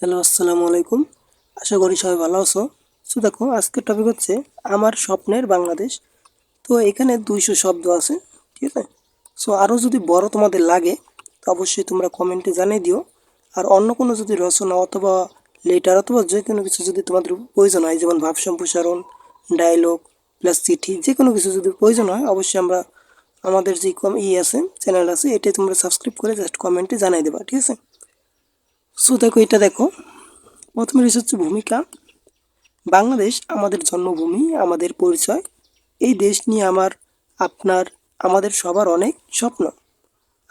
Hello, আসসালামু আলাইকুম। আশা করি সবাই ভালো আছো। সো দেখো, আজকের টপিক হচ্ছে আমার স্বপ্নের বাংলাদেশ। তো এখানে দুইশো শব্দ আছে, ঠিক আছে? সো আরও যদি বড় তোমাদের লাগে, তো অবশ্যই তোমরা কমেন্টে জানিয়ে দিও। আর অন্য কোনো যদি রচনা অথবা লেটার অথবা যে কোনো কিছু যদি তোমাদের প্রয়োজন হয়, যেমন ভাব সম্প্রসারণ ডায়লগ প্লাস চিঠি, যে কোনো কিছু যদি প্রয়োজন হয়, অবশ্যই আমরা আমাদের যে কম ই আছে চ্যানেল আছে, এটাই তোমরা সাবস্ক্রাইব করে জাস্ট কমেন্টে জানিয়ে দেবা, ঠিক আছে? সো দেখো এটা দেখো। প্রথমে রয়েছে হচ্ছে ভূমিকা। বাংলাদেশ আমাদের জন্মভূমি, আমাদের পরিচয়। এই দেশ নিয়ে আমার, আপনার, আমাদের সবার অনেক স্বপ্ন।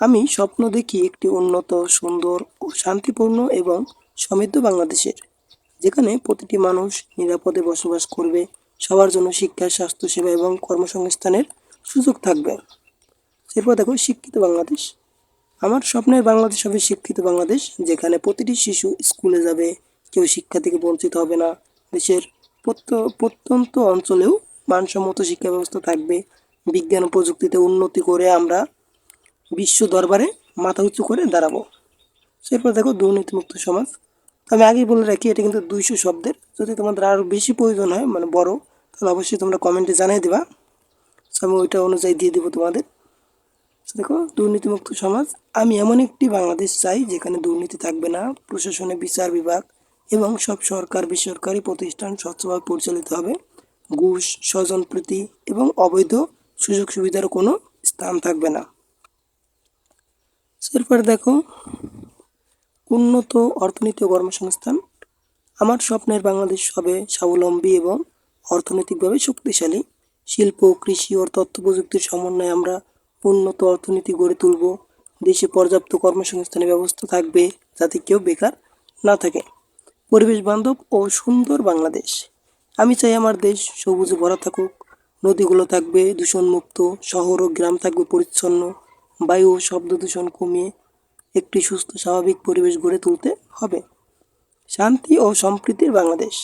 আমি স্বপ্ন দেখি একটি উন্নত, সুন্দর ও শান্তিপূর্ণ এবং সমৃদ্ধ বাংলাদেশের, যেখানে প্রতিটি মানুষ নিরাপদে বসবাস করবে, সবার জন্য শিক্ষা, স্বাস্থ্যসেবা এবং কর্মসংস্থানের সুযোগ থাকবে। এরপর দেখো, শিক্ষিত বাংলাদেশ। আমার স্বপ্নের বাংলাদেশ হবে শিক্ষিত বাংলাদেশ, যেখানে প্রতিটি শিশু স্কুলে যাবে, কেউ শিক্ষা থেকে বঞ্চিত হবে না। দেশের প্রত্য- প্রত্যন্ত অঞ্চলেও মানসম্মত শিক্ষা ব্যবস্থা থাকবে। বিজ্ঞান ও প্রযুক্তিতে উন্নতি করে আমরা বিশ্ব দরবারে মাথা উঁচু করে দাঁড়াবো। এরপর দেখো দুর্নীতিমুক্ত সমাজ। আমি আগেই বলে রাখি, এটা কিন্তু দুইশো শব্দের। যদি তোমাদের আরও বেশি প্রয়োজন হয় মানে বড়, তাহলে অবশ্যই তোমরা কমেন্টে জানিয়ে দেবা। আমি ওইটা অনুযায়ী দিয়ে দেবো তোমাদের। দেখো, দুর্নীতিমুক্ত সমাজ। আমি এমন একটি বাংলাদেশ চাই যেখানে দুর্নীতি থাকবে না, প্রশাসনে বিচার বিভাগ এবং সব সরকার বেসরকারি প্রতিষ্ঠান স্বচ্ছভাবে পরিচালিত হবে। ঘুষ স্বজনপ্রীতি এবং অবৈধ সুযোগ সুবিধার কোনো স্থান থাকবে না। এরপরে দেখো, উন্নত অর্থনীতি ও কর্মসংস্থান। আমার স্বপ্নের বাংলাদেশ হবে স্বাবলম্বী এবং অর্থনৈতিকভাবে শক্তিশালী। শিল্প, কৃষি ও তথ্য প্রযুক্তির সমন্বয়ে আমরা উন্নত অর্থনীতি গড়ে তুলব। দেশে পর্যাপ্ত কর্মসংস্থানের ব্যবস্থা থাকবে যাতে কেউ বেকার না থাকে। পরিবেশ বান্ধব ও সুন্দর বাংলাদেশ। আমি চাই আমার দেশ সবুজে ভরা থাকুক। নদীগুলো থাকবে দূষণমুক্ত, শহর ও গ্রাম থাকবে পরিচ্ছন্ন। বায়ু ও শব্দ দূষণ কমিয়ে একটি সুস্থ, স্বাভাবিক পরিবেশ গড়ে তুলতে হবে। শান্তি ও সম্প্রীতির বাংলাদেশ।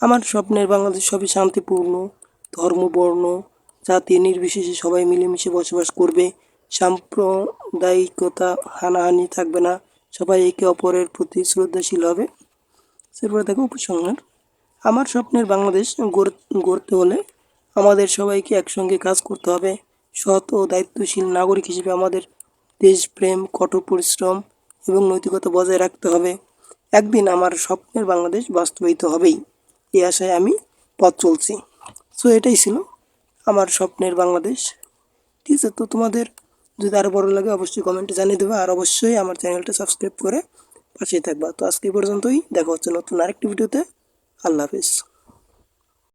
আমার স্বপ্নের বাংলাদেশ সবই শান্তিপূর্ণ ধর্ম বর্ণ জাতি নির্বিশেষে সবাই মিলেমিশে বসবাস করবে। সাম্প্রদায়িকতা হানাহানি থাকবে না। সবাই একে অপরের প্রতি শ্রদ্ধাশীল হবে। এরপরে দেখো উপসংহার। আমার স্বপ্নের বাংলাদেশ গড়- গড়তে হলে আমাদের সবাইকে একসঙ্গে কাজ করতে হবে। সৎ ও দায়িত্বশীল নাগরিক হিসেবে আমাদের দেশপ্রেম, কঠোর পরিশ্রম এবং নৈতিকতা বজায় রাখতে হবে। একদিন আমার স্বপ্নের বাংলাদেশ বাস্তবায়িত হবেই। এই আশায় আমি পথ চলছি। সো এটাই ছিল আমার স্বপ্নের বাংলাদেশ। ঠিক আছে, তো তোমাদের যদি আরও বড় লাগে অবশ্যই কমেন্টে জানিয়ে দেবে। আর অবশ্যই আমার চ্যানেলটা সাবস্ক্রাইব করে পাশেই থাকবা। তো আজকে পর্যন্তই। দেখা হচ্ছে নতুন আরেকটি ভিডিওতে আল্লাহ হাফিজ।